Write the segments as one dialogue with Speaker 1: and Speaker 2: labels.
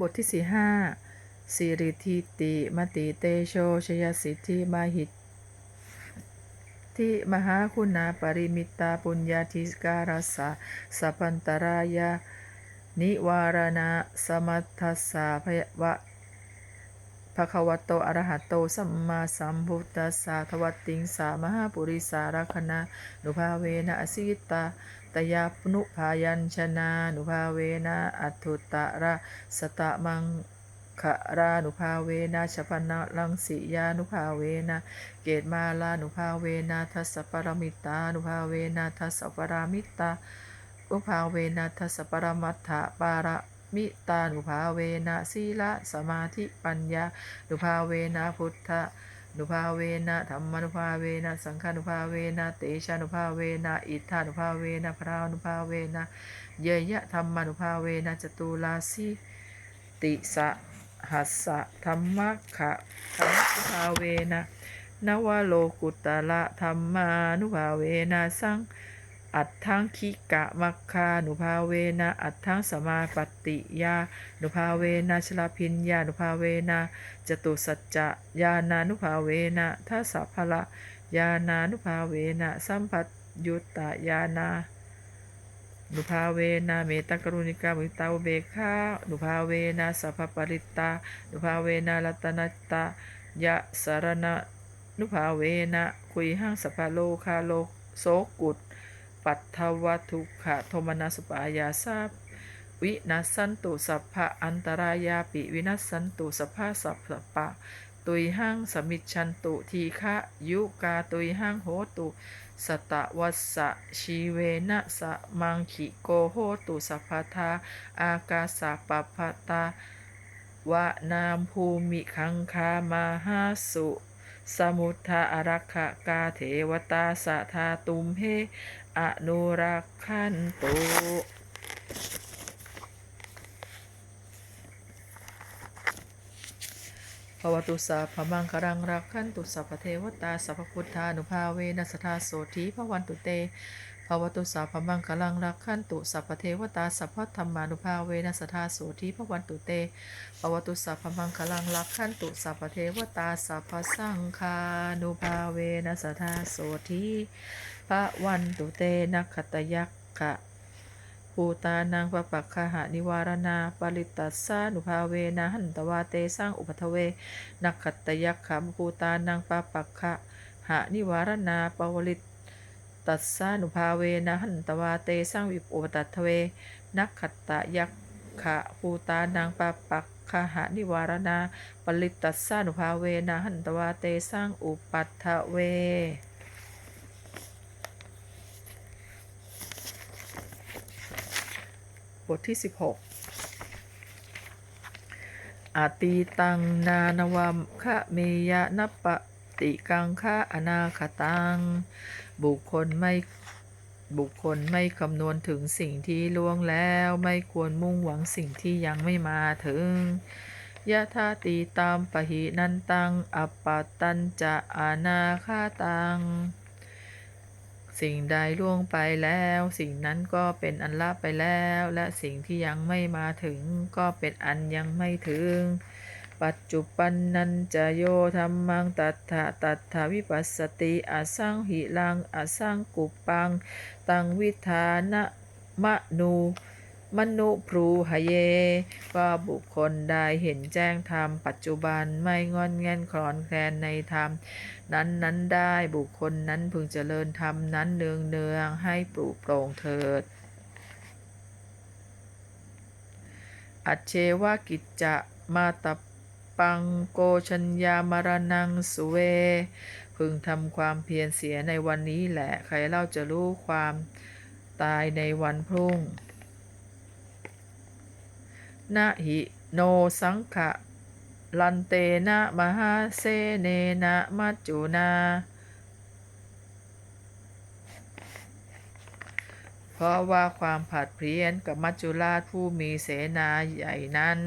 Speaker 1: บทที่สี่ห้าสิริทิติมติเตโชชยสิทธิมาหิตที่มหาคุณาปริมิตาปุญญาธิการสะสัพันตรายานิวารณะสมัทธัสสะพยวะภะคะวะโตอระหะโตสัมมาสัมพุทธัสสะทวัตติงสามหาปุริสารคณานุภาเวนะอสิตา ตยาปนุภายัญชนานุภาเวนะอัตุตะระสตะมังขรานุภาเวนะชปนะลังสิยานุภาเวนะเกตมาลานุภาเวนะทัสสะปรมิตานุภาเวนะทัสสะปรามิตานุภาเวนะทัสสะปรมัตถะปาระมิตานุภาเวนะสีละสมาธิปัญญานุภาเวนะพุทธะ นุภาเวนะธรรมานุภาเวนะสังฆานุภาเวนะเตชานุภาเวนะอิทธานุภาเวนะพรานุภาเวนะเยยะธรรมานุภาเวนะจตุลาสีติสะหัสสะธรรมะขะธรรมุภาเวนะนวโลกุตละธรรมานุภาเวนะสัง อัตถังคิกะมัคคานุภาเวนะ อัตถังสมาปฏิยานุภาเวนะชลาพิญญานุภาเวนะจตุสัจจะญาณานุภาเวนะทัสสะพละญาณานุภาเวนะสัมปัตยุตตญาณานุภาเวนะเมตกรุณิกามุตตาเบกขานุภาเวนะสัพพปริตตานุภาเวนะรัตนัตตายะสารณะนุภาเวนะคุยหังสภพโลคาโลโสกุต ปัทวทุกขะโทมนัสปายาสาบวินัสสันตุสัพพะอันตรายาปิวินัสสันตุสัพพะสัพพะปะตุยหังสมิจฉันตุทีฆะยุกาตุยหังโหตุสตะวัสสะชีเวนะสะมังคิโกโหตุสัพพทาอากาสะปะพะตาวะนามภูมิคังคามาหาสุสมุทธาอารักขกาเทวตาสะทาตุมเห อนุรักขันตุภวตุสัพมังครังรักขันตุสัพพเทวตาสัพพุทธานุภาเวนัสทาโสธีพระวันตุเต ภวตุสาพมังคลังรักขันตุสัพเทวตาสัพพธรรมานุภาเวนัสทาโสธีพระวันตุเตภวตุสาพมังคลังรักขันตุสัพเทวตาสัพพสังฆานุภาเวนัสทาโสธีพระวันตุเตนักขตยักขะภูตานังปปักขหานิวารณาปริตัสสานุภาเวนะหันตวาเตสร้างอุปทเว นักขัตยักขะภูตานังปปักขะหานิวารณาปวลิต ตัสสานุภาเวนะหันตวาเตสร้างวิปอุปตัตถเว นักขัตตยักขะภูตานังปปักขหานิวารณาปริตตัสสานุภาเวนะหันตวาเตสร้างอุปัตถเวบทที่ 16 อาตีตังนานวัมคะเมยะนัปปติกังคะอนาคตัง บุคคลไม่บุคคลไม่คำนวณถึงสิ่งที่ล่วงแล้วไม่ควรมุ่งหวังสิ่งที่ยังไม่มาถึงยะธาตีตามปะหินันตังอปปตันจะอานาคาตัง สิ่งใดล่วงไปแล้ว สิ่งนั้นก็เป็นอันละไปแล้ว และสิ่งที่ยังไม่มาถึงก็เป็นอันยังไม่ถึง ปัจจุปันนันจะโยธรรมังตัทธะตัทธวิปัสสติอสังหิลังอสังกุปัง ตังวิธานะมะนูมนุพรูหเยก็บุคคลได้เห็นแจ้งธรรมปัจจุบันไม่งอนแงนคลอนแคลนในธรรม นั้นนั้นได้บุคคลนั้นพึงเจริญธรรมนั้นเนืองเนืองให้ปลูกโปร่งเถิด อัจเชวากิจจะมาต ปังโกชัญญามารนังสุเว พึงทำความเพียรเสียในวันนี้แหละ ใครเล่าจะรู้ความตายในวันพรุ่งนะหิโนสังขะลันเตนะมหาเสเนนะมัจจุนา เพราะว่าความผัดเพรียนกับมัจจุราชผู้มีเสนาใหญ่นั้น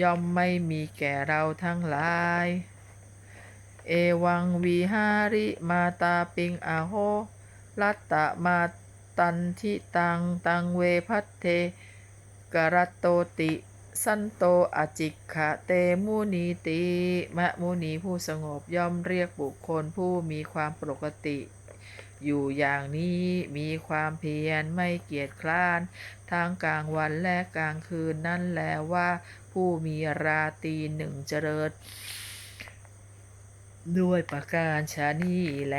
Speaker 1: ย่อมไม่มีแก่เราทั้งหลาย เอวังวีหาริมาตาปิงอาโหรัตตะมาตันทิตังตังเวพัตเทกรัตโตติ สันโตอจิกขะเตมุนีติมะมุนีผู้สงบย่อมเรียกบุคคลผู้มีความปกติ อยู่อย่างนี้มีความเพียรไม่เกียจคร้าน ทั้งกลางวันและกลางคืนนั่นและว่า ผู้มีราตีหนึ่งเจริญ ด้วยประการชานี้แล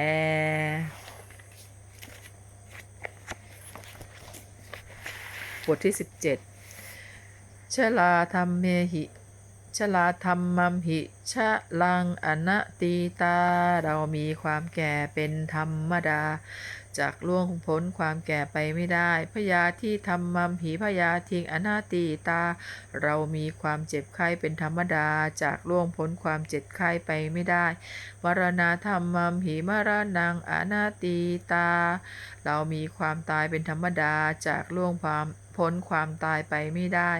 Speaker 1: บทที่17ชลาธรรมเมหิชลาธรรมัมหิชะลังอนัตีตา เรามีความแก่เป็นธรรมดา จากล่วงพ้นความแก่ไปไม่ได้ พยาที่ธรรมัมหิพยาทิงอนาตีตา เรามีความเจ็บไข้เป็นธรรมดา จากล่วงพ้นความเจ็บไข้ไปไม่ได้ มรณาธรรมัมหิมรณังอนาตีตา เรามีความตายเป็นธรรมดา จากล่วงความพ้นความตายไปไม่ได้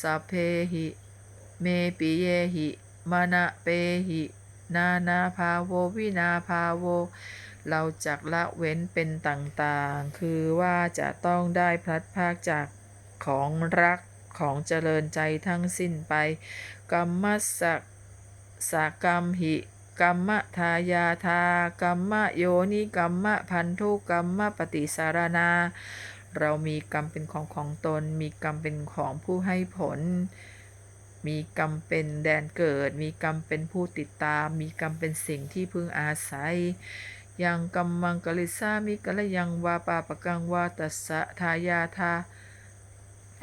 Speaker 1: สัพเพหิเมปิเยหิมานะเปหิ นานาภาโววินาภาโว เราจักละเว้นเป็นต่างๆ คือว่าจะต้องได้พลัดพรากจากของรักของเจริญใจทั้งสิ้นไป กรรมสักสกรรมหิกรรมทายาทากรรมโยนิกรรมพันธุกรรมปฏิสารนา เรามีกรรมเป็นของของตน มีกรรมเป็นของผู้ให้ผล มีกรรมเป็นแดนเกิด มีกรรมเป็นผู้ติดตาม มีกรรมเป็นสิ่งที่พึงอาศัย ยังกรรมังกลิสามิกะละยังวาปาปะกังวาตัสสะทายาทา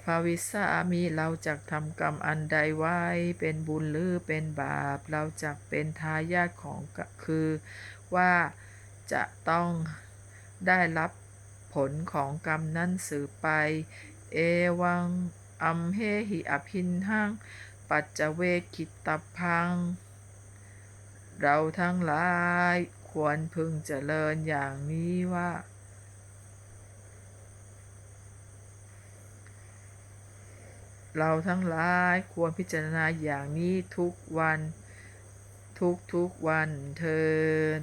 Speaker 1: ภาวิสามีเราจักทำกรรมอันใดไว้ เป็นบุญหรือเป็นบาป เราจักเป็นทายาทของคือว่าจะต้องได้รับผลของกรรมนั้นสืบไป เอวังอัมเฮหิอภินหังปัจจเวกิตตพัง เราทั้งหลาย ควรพึงเจริญอย่างนี้ว่า เราทั้งหลายควรพิจารณาอย่างนี้ทุกวันทุกทุกวันเทิน